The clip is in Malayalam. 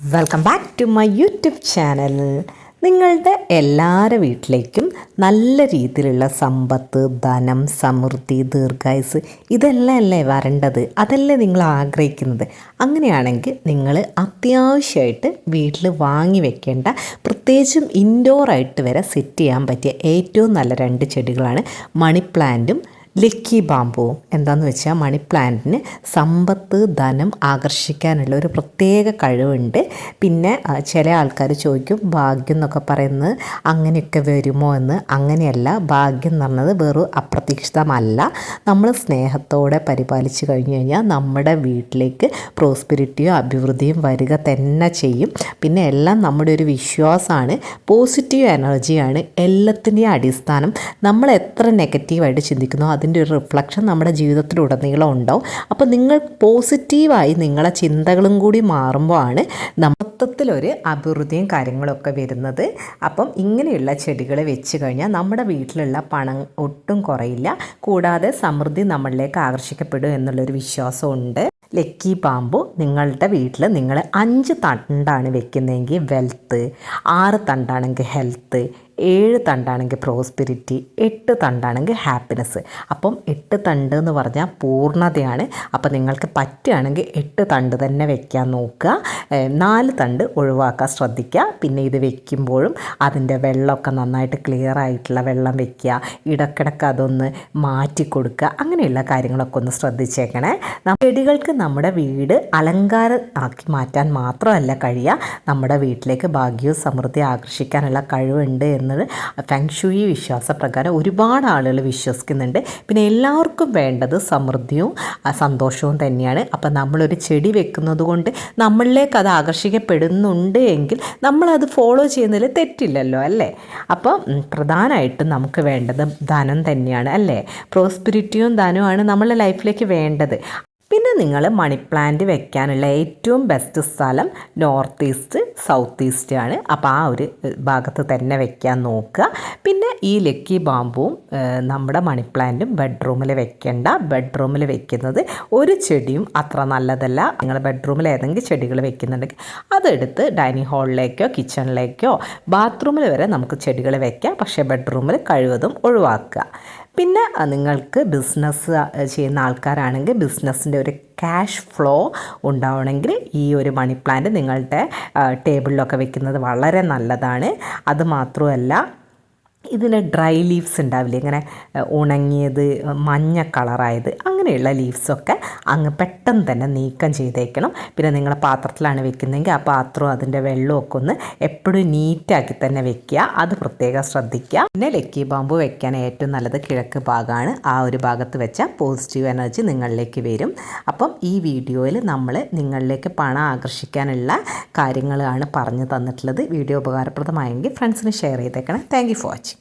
Welcome back to my YouTube channel നിങ്ങളുടെ എല്ലാവരുടെ വീട്ടിലേക്കും നല്ല രീതിയിലുള്ള സമ്പത്ത് ധനം സമൃദ്ധി ദീർഘായുസ് ഇതെല്ലാം അല്ലേ വരേണ്ടത്? അതല്ലേ നിങ്ങൾ ആഗ്രഹിക്കുന്നത്? അങ്ങനെയാണെങ്കിൽ നിങ്ങൾ അത്യാവശ്യമായിട്ട് വീട്ടിൽ വാങ്ങി വെക്കേണ്ട പ്രത്യേകിച്ചും ഇൻഡോറായിട്ട് വരെ സെറ്റ് ചെയ്യാൻ പറ്റിയ ഏറ്റവും നല്ല രണ്ട് ചെടികളാണ് മണി പ്ലാന്റും ലക്കി ബാമ്പുവും എന്താണെന്ന് വെച്ചാൽ മണി പ്ലാന്റിന് സമ്പത്ത് ധനം ആകർഷിക്കാനുള്ള ഒരു പ്രത്യേക കഴിവുണ്ട്. പിന്നെ ചില ആൾക്കാർ ചോദിക്കും ഭാഗ്യം എന്നൊക്കെ പറയുന്നത് അങ്ങനെയൊക്കെ വരുമോ എന്ന്. അങ്ങനെയല്ല ഭാഗ്യം എന്ന് പറഞ്ഞത് വെറും അപ്രതീക്ഷിതമല്ല. നമ്മൾ സ്നേഹത്തോടെ പരിപാലിച്ച് കഴിഞ്ഞു കഴിഞ്ഞാൽ നമ്മുടെ വീട്ടിലേക്ക് പ്രോസ്പിരിറ്റിയും അഭിവൃദ്ധിയും വരിക തന്നെ ചെയ്യും. പിന്നെ എല്ലാം നമ്മുടെ ഒരു വിശ്വാസമാണ് പോസിറ്റീവ് എനർജിയാണ് എല്ലാത്തിന്റെയും അടിസ്ഥാനം. നമ്മൾ എത്ര നെഗറ്റീവായിട്ട് ചിന്തിക്കുന്നോ അതിന്റെ ഒരു റിഫ്ലക്ഷൻ നമ്മുടെ ജീവിതത്തിലുടനീളം ഉണ്ടാവും അപ്പോൾ നിങ്ങൾ പോസിറ്റീവായി നിങ്ങളെ ചിന്തകളും കൂടി മാറുമ്പോഴാണ് മൊത്തത്തിലൊരു അഭിവൃദ്ധിയും കാര്യങ്ങളൊക്കെ വരുന്നത്. അപ്പം ഇങ്ങനെയുള്ള ചെടികൾ വെച്ച് കഴിഞ്ഞാൽ നമ്മുടെ വീട്ടിലുള്ള പണം ഒട്ടും കുറയില്ല. കൂടാതെ സമൃദ്ധി നമ്മളിലേക്ക് ആകർഷിക്കപ്പെടും എന്നുള്ളൊരു വിശ്വാസമുണ്ട്. ലക്കി പാമ്പു നിങ്ങളുടെ വീട്ടിൽ നിങ്ങൾ അഞ്ച് തണ്ടാണ് വെക്കുന്നതെങ്കിൽ വെൽത്ത് ആറ് തണ്ടാണെങ്കിൽ ഹെൽത്ത് ഏഴ് തണ്ടാണെങ്കിൽ പ്രോസ്പിരിറ്റി എട്ട് തണ്ടാണെങ്കിൽ ഹാപ്പിനെസ് അപ്പം എട്ട് തണ്ട് എന്ന് പറഞ്ഞാൽ പൂർണതയാണ്. അപ്പം നിങ്ങൾക്ക് പറ്റുകയാണെങ്കിൽ എട്ട് തണ്ട് തന്നെ വെക്കാൻ നോക്കുക. നാല് തണ്ട് ഒഴിവാക്കാൻ ശ്രദ്ധിക്കുക. പിന്നെ ഇത് വെക്കുമ്പോഴും അതിന്റെ വെള്ളമൊക്കെ നന്നായിട്ട് ക്ലിയർ ആയിട്ടുള്ള വെള്ളം വെക്കുക. ഇടക്കിടക്ക് അതൊന്ന് മാറ്റി കൊടുക്കുക. അങ്ങനെയുള്ള കാര്യങ്ങളൊക്കെ ഒന്ന് ശ്രദ്ധിച്ചേക്കണേ. ചെടികൾക്ക് നമ്മുടെ വീട് അലങ്കാരം ആക്കി മാറ്റാൻ മാത്രമല്ല കഴിയുക. നമ്മുടെ വീട്ടിലേക്ക് ഭാഗ്യവും സമൃദ്ധി ആകർഷിക്കാനുള്ള കഴിവുണ്ട് എന്നത് വിശ്വാസ വിശ്വാസപ്രകാരം ഒരുപാട് ആളുകൾ വിശ്വസിക്കുന്നുണ്ട്. പിന്നെ എല്ലാവർക്കും വേണ്ടത് സമൃദ്ധിയും സന്തോഷവും തന്നെയാണ്. അപ്പം നമ്മളൊരു ചെടി വെക്കുന്നത് കൊണ്ട് നമ്മളിലേക്ക് അത് ആകർഷിക്കപ്പെടുന്നുണ്ട് എങ്കിൽ നമ്മളത് ഫോളോ ചെയ്യുന്നതിൽ തെറ്റില്ലല്ലോ അല്ലേ? അപ്പം പ്രധാനമായിട്ടും നമുക്ക് വേണ്ടത് ധനം തന്നെയാണ് അല്ലേ? പ്രോസ്പിരിറ്റിയും ധനവുമാണ് നമ്മുടെ ലൈഫിലേക്ക് വേണ്ടത്. നിങ്ങൾ മണി പ്ലാന്റ് വെക്കാനുള്ള ഏറ്റവും ബെസ്റ്റ് സ്ഥലം നോർത്ത് ഈസ്റ്റ് സൗത്ത് ഈസ്റ്റ് ആണ്. അപ്പോൾ ആ ഒരു ഭാഗത്ത് തന്നെ വെക്കാൻ നോക്കുക. പിന്നെ ഈ ലക്കി ബാമ്പുവും നമ്മുടെ മണി പ്ലാന്റും ബെഡ്റൂമിൽ വെക്കേണ്ട. ബെഡ്റൂമിൽ വെക്കുന്നത് ഒരു ചെടിയും അത്ര നല്ലതല്ല. നിങ്ങൾ ബെഡ്റൂമിൽ ഏതെങ്കിലും ചെടികൾ വെക്കുന്നുണ്ടെങ്കിൽ അതെടുത്ത് ഡൈനിങ് ഹാളിലേക്കോ കിച്ചണിലേക്കോ ബാത്റൂമിൽ വരെ നമുക്ക് ചെടികൾ വെക്കാം. പക്ഷേ ബെഡ്റൂമിൽ കഴിവതും ഒഴിവാക്കുക. പിന്നെ നിങ്ങൾക്ക് ബിസിനസ് ചെയ്യുന്ന ആൾക്കാരാണെങ്കിൽ ബിസിനസ്സിന്റെ ഒരു ക്യാഷ് ഫ്ലോ ഉണ്ടാവണമെങ്കിൽ ഈ ഒരു മണി പ്ലാന്റ് നിങ്ങളുടെ ടേബിളിലൊക്കെ വെക്കുന്നത് വളരെ നല്ലതാണ്. അത് ഇതിന് ഡ്രൈ ലീവ്സ് ഉണ്ടാവില്ലേ? ഇങ്ങനെ ഉണങ്ങിയത് മഞ്ഞ കളറായത് അങ്ങനെയുള്ള ലീവ്സൊക്കെ അങ്ങ് പെട്ടെന്ന് തന്നെ നീക്കം ചെയ്തേക്കണം. പിന്നെ നിങ്ങൾ പാത്രത്തിലാണ് വെക്കുന്നതെങ്കിൽ ആ പാത്രവും അതിന്റെ വെള്ളമൊക്കെ ഒന്ന് എപ്പോഴും നീറ്റാക്കി തന്നെ വെക്കുക. അത് പ്രത്യേകം ശ്രദ്ധിക്കുക. പിന്നെ ലക്കി ബാമ്പു വെക്കാൻ ഏറ്റവും നല്ലത് കിഴക്ക് ഭാഗമാണ്. ആ ഒരു ഭാഗത്ത് വെച്ചാൽ പോസിറ്റീവ് എനർജി നിങ്ങളിലേക്ക് വരും. അപ്പം ഈ വീഡിയോയിൽ നമ്മൾ നിങ്ങളിലേക്ക് പണം ആകർഷിക്കാനുള്ള കാര്യങ്ങളാണ് പറഞ്ഞു തന്നിട്ടുള്ളത്. വീഡിയോ ഉപകാരപ്രദമായെങ്കിൽ ഫ്രണ്ട്സിന് ഷെയർ ചെയ്തേക്കണം. Thank for watching.